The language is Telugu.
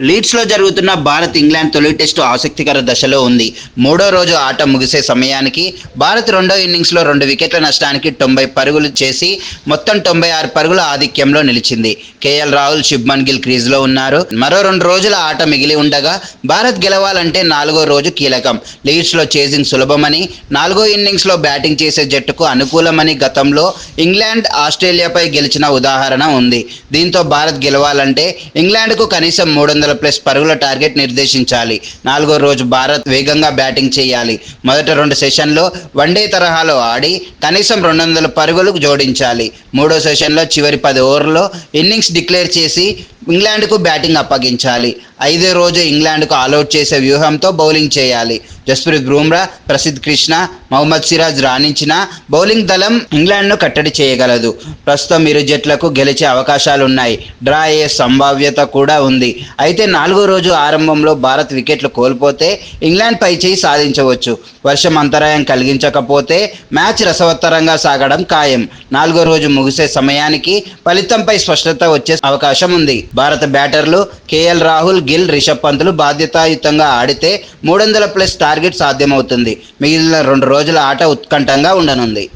లీడ్స్లో జరుగుతున్న భారత్ ఇంగ్లాండ్ తొలి టెస్టు ఆసక్తికర దశలో ఉంది. మూడో రోజు ఆట ముగిసే సమయానికి భారత్ రెండో ఇన్నింగ్స్లో రెండు వికెట్ల నష్టానికి తొంభై పరుగులు చేసి మొత్తం తొంభై ఆరు పరుగుల ఆధిక్యంలో నిలిచింది. కేఎల్ రాహుల్ శుభ్మన్ గిల్ క్రీజ్లో ఉన్నారు. మరో రెండు రోజుల ఆట మిగిలి ఉండగా భారత్ గెలవాలంటే నాలుగో రోజు కీలకం. లీడ్స్లో చేసింగ్ సులభమని నాలుగో ఇన్నింగ్స్లో బ్యాటింగ్ చేసే జట్టుకు అనుకూలమని గతంలో ఇంగ్లాండ్ ఆస్ట్రేలియాపై గెలిచిన ఉదాహరణ ఉంది. దీంతో భారత్ గెలవాలంటే ఇంగ్లాండ్కు కనీసం మూడు వందల ప్లస్ పరుగుల టార్గెట్ నిర్దేశించాలి. నాలుగో రోజు భారత్ వేగంగా బ్యాటింగ్ చేయాలి. మొదట రెండు సెషన్లో వన్డే తరహాలో ఆడి కనీసం రెండు వందల పరుగులు జోడించాలి. మూడో సెషన్లో చివరి పది ఓవర్లో ఇన్నింగ్స్ డిక్లేర్ చేసి ఇంగ్లాండ్కు బ్యాటింగ్ అప్పగించాలి. ఐదో రోజు ఇంగ్లాండ్కు ఆల్అౌట్ చేసే వ్యూహంతో బౌలింగ్ చేయాలి. జస్ప్రీత్ బుమ్రా ప్రసిద్ధ్ కృష్ణ మహమ్మద్ సిరాజ్ రాణించిన బౌలింగ్ దళం ఇంగ్లాండ్ను కట్టడి చేయగలదు. ప్రస్తుతం ఇరు జట్లకు గెలిచే అవకాశాలున్నాయి. డ్రా అయ్యే సంభావ్యత కూడా ఉంది. అయితే నాలుగో రోజు ఆరంభంలో భారత్ వికెట్లు కోల్పోతే ఇంగ్లాండ్ పై చేయి సాధించవచ్చు. వర్షం అంతరాయం కలిగించకపోతే మ్యాచ్ రసవత్తరంగా సాగడం ఖాయం. నాలుగో రోజు ముగిసే సమయానికి ఫలితంపై స్పష్టత వచ్చే అవకాశం ఉంది. భారత బ్యాటర్లు కేఎల్ రాహుల్ గిల్ రిషబ్ పంతులు బాధ్యతాయుతంగా ఆడితే మూడు వందల ప్లస్ టార్గెట్ సాధ్యమవుతుంది. మిగిలిన రెండు రోజుల ఆట ఉత్కంఠంగా ఉండనుంది.